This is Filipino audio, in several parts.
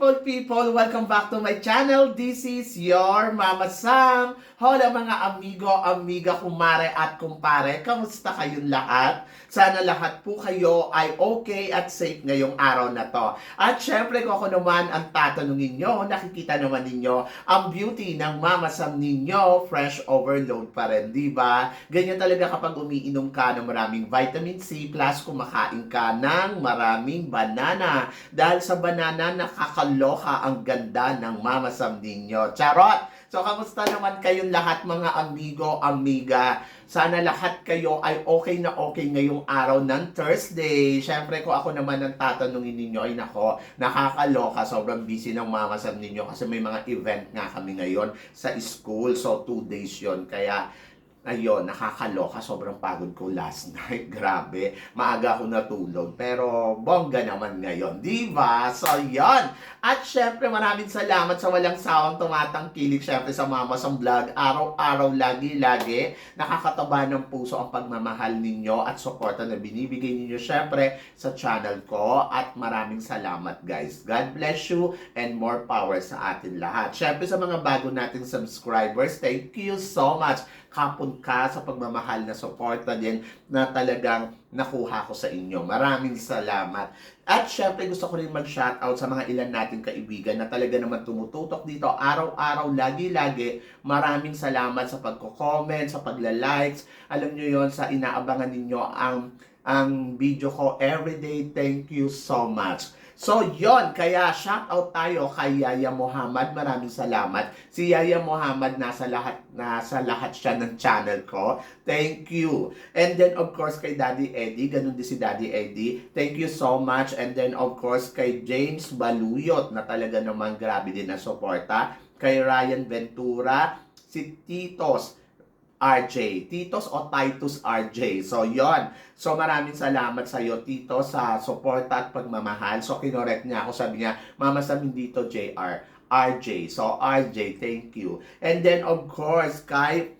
people! Welcome back to my channel. This is your Mama Sam. Hola mga amigo, amiga, kumare at kumpare. Kamusta kayong lahat? Sana lahat po kayo ay okay at safe ngayong araw na to. At syempre kung ako naman ang tatanungin nyo, nakikita naman ninyo ang beauty ng Mama Sam ninyo, fresh overload pa rin, di ba? Ganyan talaga kapag umiinom ka ng maraming vitamin C plus kumakain ka ng maraming banana. Dahil sa banana, nakakaloka ang ganda ng Mama Sam ninyo. Charot! So, kamusta naman kayong lahat mga amigo, amiga? Sana lahat kayo ay okay na okay ngayong araw ng Thursday. Siyempre, kung ako naman ang tatanungin ninyo, ay nako, nakakaloka. Sobrang busy ng Mama Sam ninyo kasi may mga event nga kami ngayon sa school. So, two days yon Kaya, Ayun, nakakaloka. Sobrang pagod ko last night. Grabe. Maaga ako natulog. Pero bongga naman ngayon. Di ba? So, yon. At syempre, maraming salamat sa walang sawang tumatangkilik syempre sa Mama sa Vlog. Araw-araw, lagi-lagi. Nakakataba ng puso ang pagmamahal ninyo at suporta na binibigay ninyo syempre sa channel ko. At maraming salamat guys. God bless you and more power sa atin lahat. Syempre sa mga bago nating subscribers, thank you so much kapon ka sa pagmamahal na suporta din na talagang nakuha ko sa inyo. Maraming salamat. At syempre gusto ko rin mag-shoutout sa mga ilan nating kaibigan na talaga naman tumututok dito araw-araw, lagi-lagi. Maraming salamat sa pagko-comment, sa pagla-likes. Alam nyo yon sa inaabangan ninyo ang ang video ko everyday. Thank you so much. So, yon Kaya, shout out tayo kay Yaya Muhammad. Maraming salamat. Si Yaya Muhammad, nasa lahat, nasa lahat siya ng channel ko. Thank you. And then, of course, kay Daddy Eddie. Ganun din si Daddy Eddie. Thank you so much. And then, of course, kay James Baluyot na talaga naman grabe din na suporta. Kay Ryan Ventura. Si Titos. RJ. Titos o Titus RJ. So, yon. So, maraming salamat sa iyo, Tito, sa suporta at pagmamahal. So, kinorek niya ako. Sabi niya, Mama Sam, hindi to JR. RJ. So, RJ, thank you. And then, of course, kay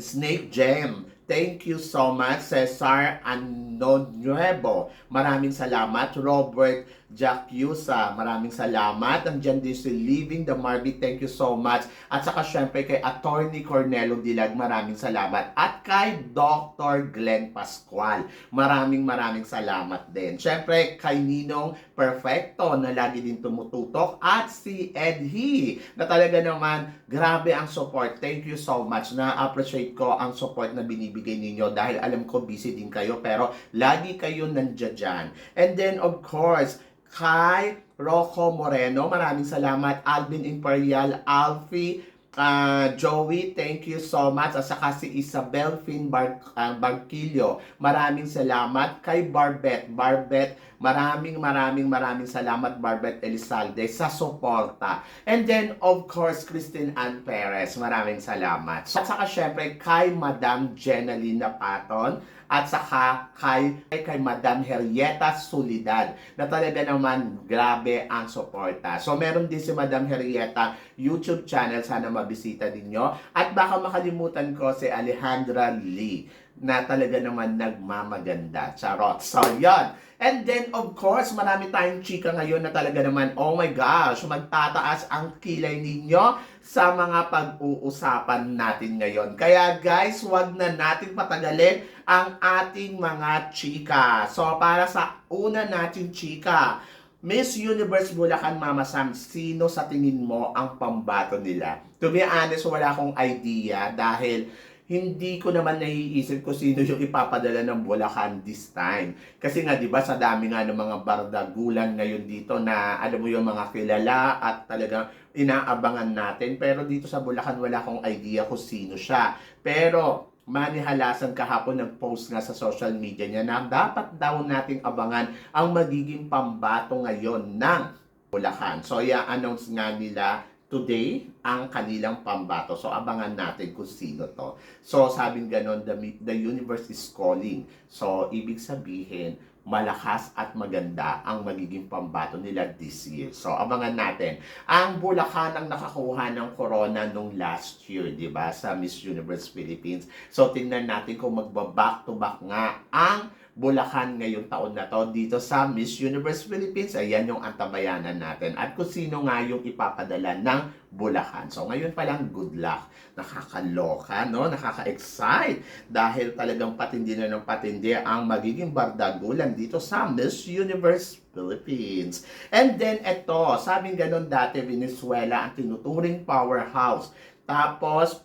Snake Gem. Thank you so much, Cesar Anonuevo. Maraming salamat. Robert Jacusa, maraming salamat. Andiyan din si Living the Marby, thank you so much. At saka syempre kay Attorney Cornelo Dilag, maraming salamat. At kay Dr. Glenn Pascual, maraming maraming salamat din. Syempre kay Ninong Perfecto na lagi din tumututok. At si Ed He, na talaga naman, grabe ang support. Thank you so much. Na-appreciate ko ang support na binibigay ninyo dahil alam ko busy din kayo pero lagi kayo nandiyan dyan. And then of course, kay Rocco Moreno. Maraming salamat. Alvin Imperial, Alfie, uh, Joey, thank you so much. At saka si Isabel Fin Bar uh, Barquillo. Maraming salamat. Kay Barbet. Barbet, maraming maraming maraming salamat Barbet Elizalde sa suporta. And then, of course, Christine Ann Perez. Maraming salamat. At saka syempre kay Madam Jenalina Paton at saka kay, kay Madam Henrietta Solidad na talaga naman grabe ang suporta. So meron din si Madam Henrietta YouTube channel, sana mabisita ninyo. At baka makalimutan ko si Alejandra Lee na talaga naman nagmamaganda. Charot. So, yon. And then, of course, marami tayong chika ngayon na talaga naman, oh my gosh, magtataas ang kilay ninyo sa mga pag-uusapan natin ngayon. Kaya guys, wag na natin patagalin ang ating mga chika. So, para sa una nating chika, Miss Universe Bulacan Mama Sam, sino sa tingin mo ang pambato nila? To be honest, wala akong idea dahil hindi ko naman naiisip ko sino yung ipapadala ng Bulacan this time. Kasi nga, di ba, sa dami nga ng mga bardagulan ngayon dito na, alam mo yung mga kilala at talagang inaabangan natin. Pero dito sa Bulacan, wala akong idea kung sino siya. Pero, manihalasan kahapon nag-post nga sa social media niya na dapat daw nating abangan ang magiging pambato ngayon ng Bulacan. So, i-announce nga nila today ang kanilang pambato. So, abangan natin kung sino to. So, sabing ganon, the, the universe is calling. So, ibig sabihin, malakas at maganda ang magiging pambato nila this year. So, abangan natin. Ang Bulacan ang nakakuha ng corona nung last year, di ba, sa Miss Universe Philippines. So, tingnan natin kung magba-back to back nga ang Bulacan ngayong taon na to dito sa Miss Universe Philippines. Ayan yung antabayanan natin. At kung sino nga yung ipapadala ng Bulacan. So ngayon pa lang, good luck. Nakakaloka, no? Nakaka-excite. Dahil talagang patindi na ng patindi ang magiging bardagulan dito sa Miss Universe Philippines. And then ito, sabing ganun dati, Venezuela ang tinuturing powerhouse. Tapos,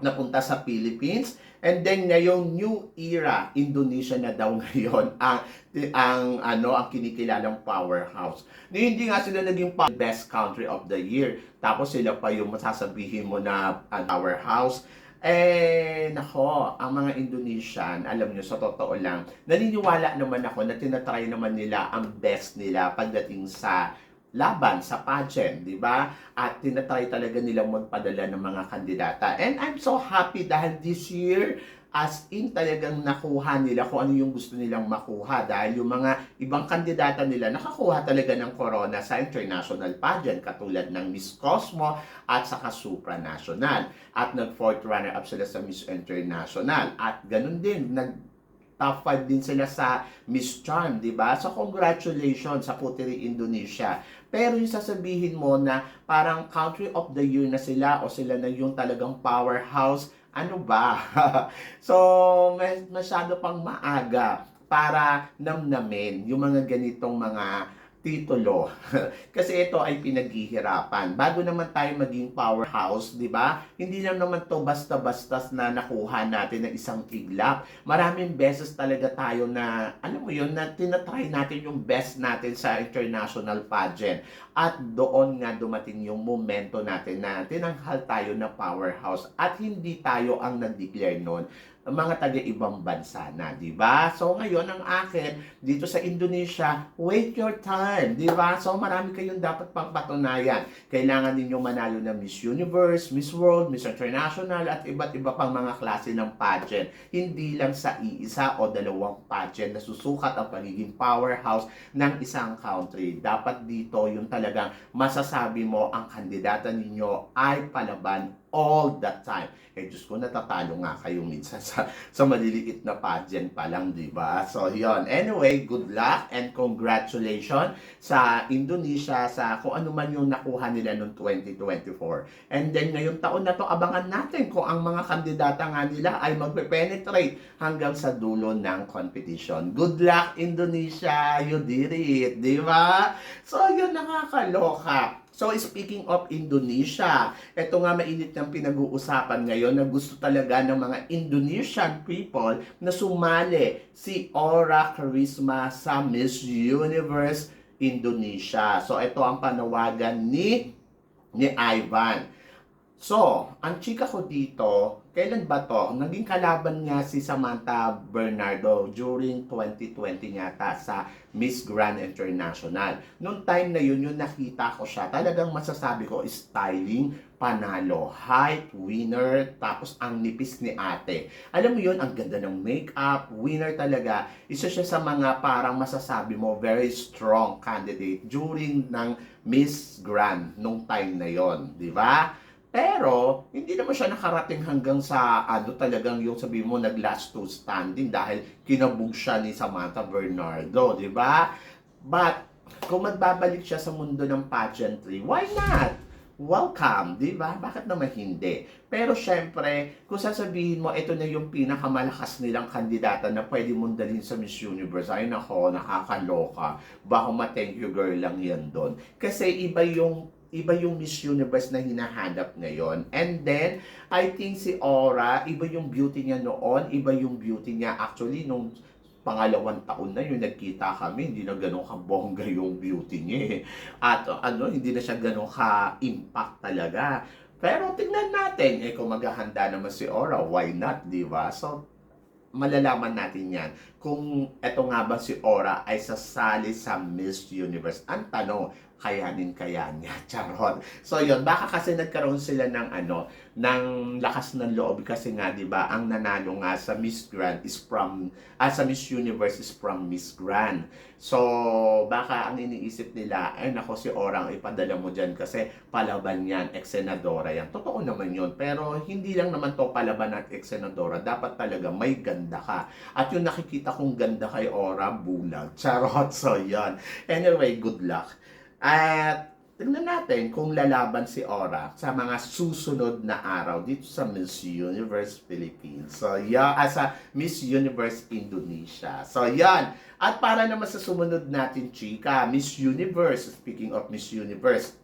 napunta sa Philippines. And then ngayong new era, Indonesia na daw ngayon ang ang ano ang kinikilalang powerhouse. Ni hindi nga sila naging best country of the year. Tapos sila pa yung masasabihin mo na ang powerhouse. Eh, nako, ang mga Indonesian, alam nyo, sa totoo lang, naniniwala naman ako na tinatry naman nila ang best nila pagdating sa laban sa pageant, di ba? At tinatry talaga nilang magpadala ng mga kandidata. And I'm so happy dahil this year, as in talagang nakuha nila kung ano yung gusto nilang makuha dahil yung mga ibang kandidata nila nakakuha talaga ng corona sa international pageant katulad ng Miss Cosmo at saka supranational at nag fourth runner up sila sa Miss International at ganun din nag top 5 din sila sa Miss Charm, di ba? So, congratulations sa Puteri Indonesia. Pero yung sasabihin mo na parang country of the year na sila o sila na yung talagang powerhouse, ano ba? so, mas- masyado pang maaga para namnamin yung mga ganitong mga titulo. Kasi ito ay pinaghihirapan. Bago naman tayo maging powerhouse, di ba? Hindi lang naman to basta-basta na nakuha natin ng isang iglap. Maraming beses talaga tayo na, alam mo yun, na tinatry natin yung best natin sa international pageant. At doon nga dumating yung momento natin na tinanghal tayo na powerhouse at hindi tayo ang nag-declare noon mga taga-ibang bansa na, di ba? So ngayon ang akin dito sa Indonesia, wait your time, di ba? So marami kayong dapat pang patunayan. Kailangan ninyong manalo ng Miss Universe, Miss World, Miss International at iba't iba pang mga klase ng pageant. Hindi lang sa iisa o dalawang pageant na susukat ang pagiging powerhouse ng isang country. Dapat dito yung talagang masasabi mo ang kandidata ninyo ay palaban all the time. Eh, Diyos ko, natatalo nga kayo minsan sa, sa maliliit na pageant pa lang, di ba? So, yon Anyway, good luck and congratulations sa Indonesia sa kung ano man yung nakuha nila noong 2024. And then, ngayong taon na to, abangan natin kung ang mga kandidata nga nila ay magpe-penetrate hanggang sa dulo ng competition. Good luck, Indonesia! You did it, di ba? So, yun, nakakaloka. So, speaking of Indonesia, ito nga mainit ng pinag-uusapan ngayon na gusto talaga ng mga Indonesian people na sumali si Aura Charisma sa Miss Universe Indonesia. So, ito ang panawagan ni ni Ivan. So, ang chika ko dito, kailan ba to? Naging kalaban nga si Samantha Bernardo during 2020 yata sa Miss Grand International. Noong time na yun, yung nakita ko siya, talagang masasabi ko, styling, panalo, height, winner, tapos ang nipis ni ate. Alam mo yun, ang ganda ng makeup, winner talaga. Isa siya sa mga parang masasabi mo, very strong candidate during ng Miss Grand nung time na yon, di ba? Pero, hindi naman siya nakarating hanggang sa ano talagang yung sabi mo nag last two standing dahil kinabog siya ni Samantha Bernardo, di ba? But, kung magbabalik siya sa mundo ng pageantry, why not? Welcome, di ba? Bakit naman hindi? Pero syempre, kung sasabihin mo, ito na yung pinakamalakas nilang kandidata na pwede mong dalhin sa Miss Universe, ay nako, nakakaloka. Baka ma-thank you girl lang yan doon. Kasi iba yung iba yung Miss Universe na hinahanap ngayon. And then, I think si Aura, iba yung beauty niya noon, iba yung beauty niya actually nung pangalawang taon na yun, nagkita kami, hindi na ganun kabongga yung beauty niya eh. At ano, hindi na siya ganun ka-impact talaga. Pero tingnan natin, eh kung maghahanda naman si Aura, why not, di ba? So, malalaman natin yan. kung eto nga ba si Ora ay sasali sa Miss Universe. Ang tanong, kayanin kaya niya? Charot. So yun, baka kasi nagkaroon sila ng ano, ng lakas ng loob kasi nga 'di ba, ang nanalo nga sa Miss Grand is from ah, sa Miss Universe is from Miss Grand. So, baka ang iniisip nila, ay nako si Ora ang ipadala mo dyan kasi palaban yan, ex-senadora yan. Totoo naman yun, pero hindi lang naman to palaban at ex-senadora. Dapat talaga may ganda ka. At yung nakikita kong ganda kay Ora, bulag. Charot, so yan. Anyway, good luck. At tingnan natin kung lalaban si Ora sa mga susunod na araw dito sa Miss Universe Philippines. So, yeah, as a Miss Universe Indonesia. So, yan. At para naman sa sumunod natin, chika, Miss Universe, speaking of Miss Universe,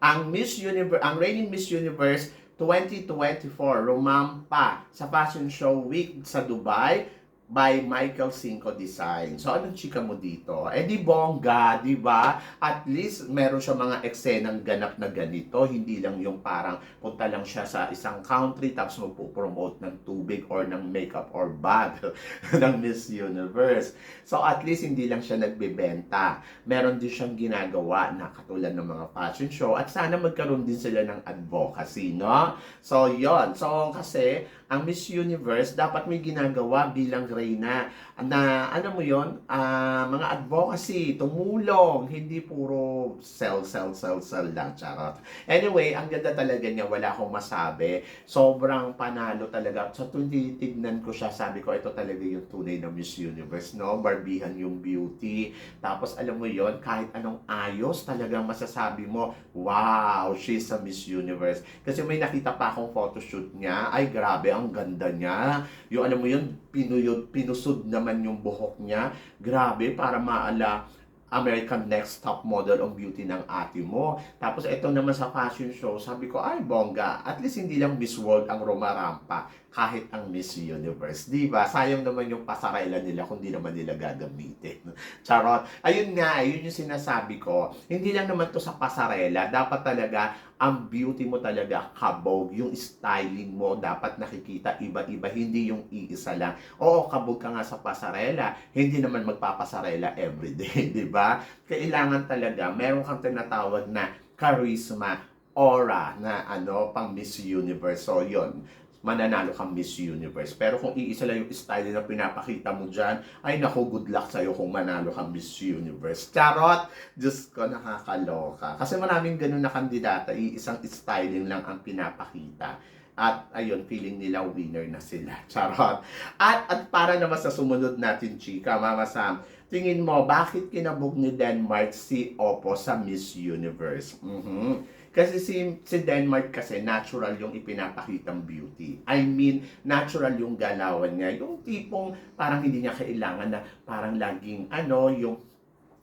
ang Miss Universe, ang reigning Miss Universe 2024 rumampa sa fashion show week sa Dubai by Michael Cinco Design. So, anong chika mo dito? Eh, di bongga, di ba? At least, meron siya mga eksenang ganap na ganito. Hindi lang yung parang punta lang siya sa isang country tapos magpo-promote ng tubig or ng makeup or bag ng Miss Universe. So, at least, hindi lang siya nagbebenta. Meron din siyang ginagawa na katulad ng mga fashion show at sana magkaroon din sila ng advocacy, no? So, yon So, kasi, ang Miss Universe dapat may ginagawa bilang reyna na ano mo yon ah, mga advocacy, tumulong, hindi puro sell, sell, sell, sell lang, charot. Anyway, ang ganda talaga niya, wala akong masabi. Sobrang panalo talaga. So, titignan ko siya, sabi ko, ito talaga yung tunay na Miss Universe, no? Barbihan yung beauty. Tapos, alam mo yon kahit anong ayos, talagang masasabi mo, wow, she's a Miss Universe. Kasi may nakita pa akong photoshoot niya, ay grabe, ang ganda niya. Yung alam mo yun, pinuyod, pinusod naman yung buhok niya. Grabe, para maala American Next Top Model of Beauty ng ate mo. Tapos ito naman sa fashion show, sabi ko, ay bongga, at least hindi lang Miss World ang rumarampa, kahit ang Miss Universe. Di ba? Sayang naman yung pasarela nila kung di naman nila gagamitin. Charot. Ayun nga, yun yung sinasabi ko. Hindi lang naman to sa pasarela. Dapat talaga, ang beauty mo talaga kabog. Yung styling mo, dapat nakikita iba-iba. Hindi yung iisa lang. Oo, kabog ka nga sa pasarela. Hindi naman magpapasarela everyday. Di ba? Kailangan talaga, meron kang tinatawag na charisma, aura na ano, pang Miss Universe. So, yun mananalo kang Miss Universe. Pero kung iisa lang yung style na pinapakita mo dyan, ay naku, good luck sa'yo kung manalo kang Miss Universe. Charot! Diyos ko, nakakaloka. Kasi maraming ganun na kandidata, iisang styling lang ang pinapakita. At ayun, feeling nila winner na sila. Charot. At, at para naman sa sumunod natin, chika, Mama Sam, tingin mo, bakit kinabog ni Denmark si Oppo sa Miss Universe? Mhm. Kasi si, si Denmark kasi natural yung ipinapakitang beauty. I mean, natural yung galawan niya. Yung tipong parang hindi niya kailangan na parang laging ano, yung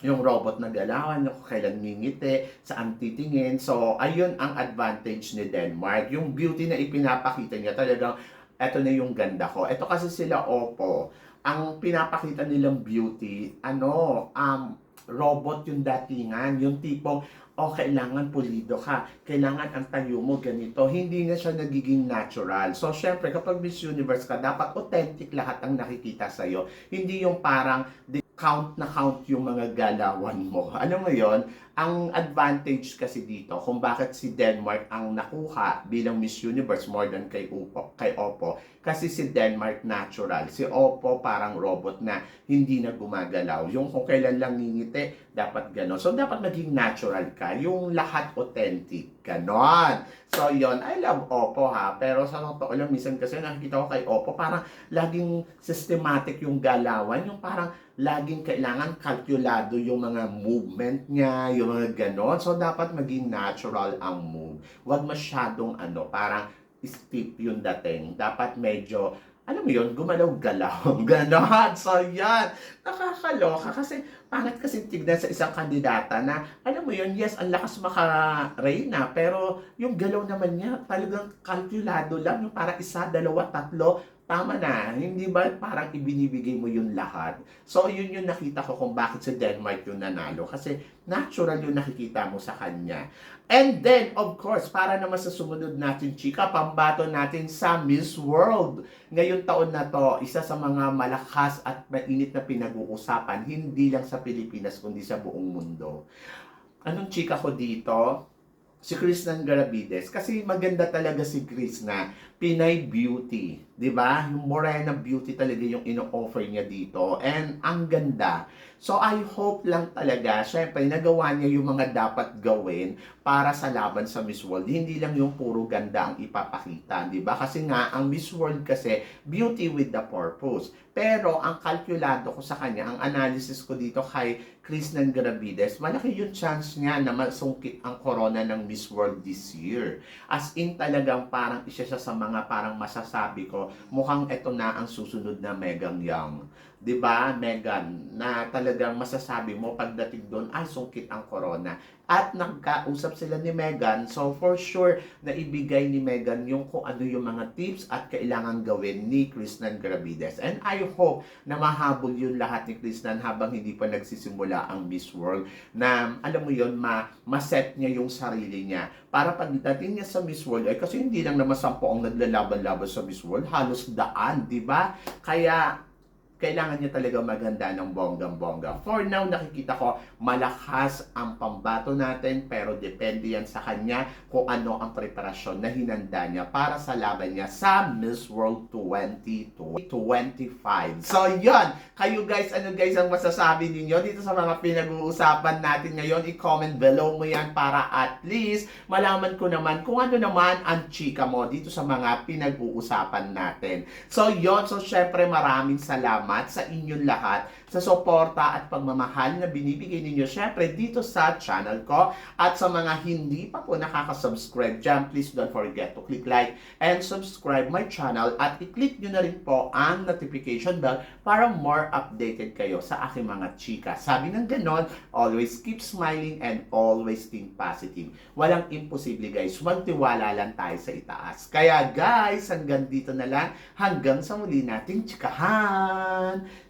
yung robot na galawan, kung kailan ngingiti, saan titingin. So, ayun ang advantage ni Denmark. Yung beauty na ipinapakita niya, talagang, eto na yung ganda ko. Ito kasi sila Oppo. Ang pinapakita nilang beauty, ano, um, robot yung datingan. Yung tipong, oh, kailangan pulido ka. Kailangan ang tayo mo ganito. Hindi na siya nagiging natural. So, syempre, kapag Miss Universe ka, dapat authentic lahat ang nakikita sa'yo. Hindi yung parang count na count yung mga galawan mo. Alam mo yon ang advantage kasi dito kung bakit si Denmark ang nakuha bilang Miss Universe more than kay Oppo, kay Oppo kasi si Denmark natural. Si Oppo parang robot na hindi na gumagalaw. Yung kung kailan lang ngingiti, dapat gano'n. So, dapat maging natural ka. Yung lahat authentic. Ganon. So, yon I love Oppo ha. Pero sa totoo lang, minsan kasi nakikita ko kay Oppo, parang laging systematic yung galawan. Yung parang laging kailangan kalkulado yung mga movement niya, yung mga ganon. So, dapat maging natural ang move. Huwag masyadong ano, parang stiff yung dating. Dapat medyo, alam mo yun, gumalaw-galaw. Ganon. So, yan. Nakakaloka kasi pangit kasi tignan sa isang kandidata na, alam mo yun, yes, ang lakas maka-reyna, pero yung galaw naman niya, talagang kalkulado lang, yung para isa, dalawa, tatlo, tama na, hindi ba parang ibinibigay mo yung lahat? So, yun yung nakita ko kung bakit si Denmark yung nanalo. Kasi natural yung nakikita mo sa kanya. And then, of course, para naman sa sumunod natin, chika, pambato natin sa Miss World. Ngayong taon na to, isa sa mga malakas at mainit na pinag-uusapan, hindi lang sa Pilipinas, kundi sa buong mundo. Anong chika ko dito? Si Krishnan Garabides. Kasi maganda talaga si Krishna. Pinay beauty. 'di ba? Yung morena beauty talaga yung ino-offer niya dito. And ang ganda. So I hope lang talaga, syempre, nagawa niya yung mga dapat gawin para sa laban sa Miss World. Hindi lang yung puro ganda ang ipapakita, 'di ba? Kasi nga, ang Miss World kasi, beauty with the purpose. Pero ang kalkulado ko sa kanya, ang analysis ko dito kay Krishnan Garabides, malaki yung chance niya na masungkit ang corona ng Miss World this year. As in talagang parang isa siya sa mga parang masasabi ko, mukhang ito na ang susunod na Megan Young. 'Di ba Megan, na talagang masasabi mo pagdating doon, ay sungkit ang corona. At nagkausap sila ni Megan, so for sure na ibigay ni Megan yung kung ano yung mga tips at kailangan gawin ni Krishnan Garabides. And I hope na mahabol yun lahat ni Krishnan habang hindi pa nagsisimula ang Miss World na alam mo yun, ma maset niya yung sarili niya para pagdating niya sa Miss World ay kasi hindi lang naman sampo ang naglalaban-laban sa Miss World, halos daan, di ba? Kaya kailangan niya talaga maganda ng bonggang-bongga. For now, nakikita ko malakas ang pambato natin pero depende yan sa kanya kung ano ang preparasyon na hinanda niya para sa laban niya sa Miss World 2025. So, yon Kayo guys, ano guys ang masasabi ninyo dito sa mga pinag-uusapan natin ngayon? I-comment below mo yan para at least malaman ko naman kung ano naman ang chika mo dito sa mga pinag-uusapan natin. So, yon So, syempre maraming salamat sa inyong lahat sa suporta at pagmamahal na binibigay ninyo syempre dito sa channel ko at sa mga hindi pa po nakaka-subscribe dyan, please don't forget to click like and subscribe my channel at i-click nyo na rin po ang notification bell para more updated kayo sa aking mga chika. Sabi ng ganon, always keep smiling and always think positive. Walang imposible guys, magtiwala lang tayo sa itaas. Kaya guys, hanggang dito na lang, hanggang sa muli nating chikahan.